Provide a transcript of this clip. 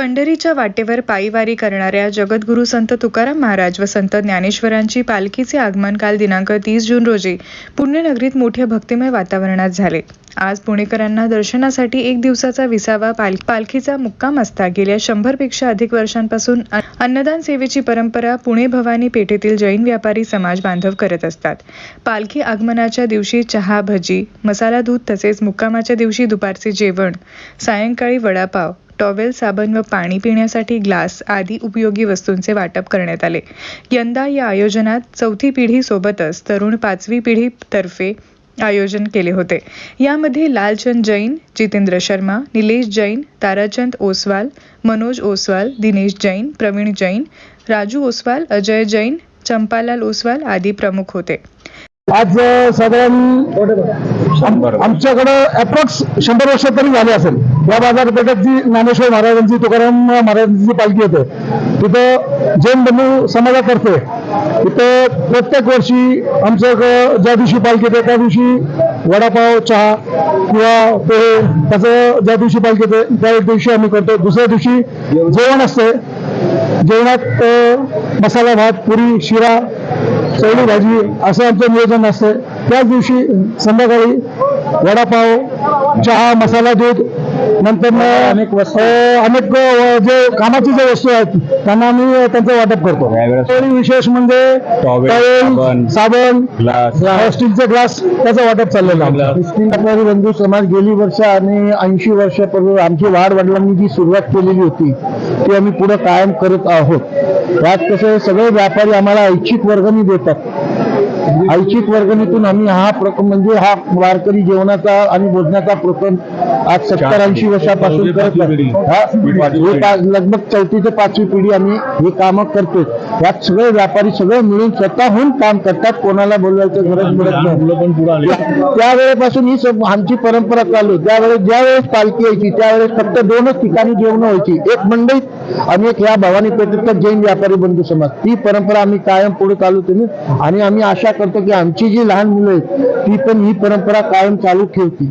पंढरीच्या वाटेवर पायीवारी करणाऱ्या जगद्गुरू संत तुकाराम महाराज व संत ज्ञानेश्वरांची पालखीचे आगमन काल दिनांक तीस जून रोजी पुण्यनगरीत मोठ्या भक्तिमय वातावरणात झाले. आज पुणेकरांना दर्शनासाठी एक दिवसाचा विसावा पाल पालखीचा मुक्काम असता. गेल्या शंभरपेक्षा अधिक वर्षांपासून अन्नदान सेवेची परंपरा पुणे भवानी पेठेतील जैन व्यापारी समाज बांधव करत असतात. पालखी आगमनाच्या दिवशी चहा भजी मसाला दूध तसेच मुक्कामाच्या दिवशी दुपारचे जेवण सायंकाळी वडापाव टॉवेल साबण व पाणी पिण्यासाठी ग्लास आदी उपयोगी वस्तूंचे वाटप करण्यात आले. यंदा या आयोजनात चौथी पिढी सोबतच तरुण पाचवी पिढी तर्फे आयोजन केले होते. यामध्ये लालचंद जैन जितेंद्र शर्मा निलेश जैन ताराचंद ओसवाल मनोज ओसवाल दिनेश जैन प्रवीण जैन राजू ओसवाल अजय जैन चंपालाल ओसवाल आदी प्रमुख होते. आज साधारण आमच्याकडं अप्रॉक्स शंभर वर्ष तरी झाले असेल. या बाजारपेठेत जी ज्ञानेश्वर महाराजांची तुकाराम महाराजांची पालखी येते. तिथं जैन बंधू समाजातर्फे तिथं प्रत्येक वर्षी आमचं ज्या दिवशी पालखी येते त्या दिवशी वडापाव चहा किंवा पोहे त्याचं ज्या दिवशी पालखी येते त्या दिवशी आम्ही करतो. दुसऱ्या दिवशी जेवण असते. जेवणात मसाला भात पुरी शिरा चवळी भाजी असं आमचं नियोजन असतं. त्याच दिवशी संध्याकाळी वडापाव चहा मसाला दूध नंतर अनेक अनेक अ, जे कामाची जे वस्तू आहेत त्यांना आम्ही त्यांचं वाटप करतो. विशेष म्हणजे टॉवेल, साबण, ग्लास. स्टीलचे ग्लास त्याचं वाटप चाललेलं बंधू समाज गेली वर्ष आणि ऐंशी वर्षापूर्वी आमची वाढ वडिलांनी जी सुरुवात केलेली होती ती आम्ही पुढे कायम करत आहोत. यात कसं सगळे व्यापारी आम्हाला ऐच्छिक वर्गणी देतात. ऐच्छिक वर्गणीतून आम्ही हा प्रकल्प म्हणजे हा वारकरी जेवणाचा आणि भोजनाचा प्रकल्प आज सत्तर ऐंशी वर्षापासून करत लगभग चौथी ते पाचवी पिढी आम्ही हे कामं करतो यात सगळे व्यापारी सगळे मिळून स्वतःहून काम करतात. कोणाला बोलवायचं गरज पडत नाही. त्यावेळेपासून ही आमची परंपरा चालू. त्यावेळेस ज्यावेळेस पालखी यायची त्यावेळेस फक्त दोनच ठिकाणी जेवण व्हायची. एक मंडईत आणि एक ह्या भवानी पेठेतला जैन व्यापारी बंधू समाज. ती परंपरा आम्ही कायम पुढे चालू केली आणि आम्ही आशा करतो की आमची जी लहान मुलं आहेत ती पण ही परंपरा कायम चालू ठेवतील.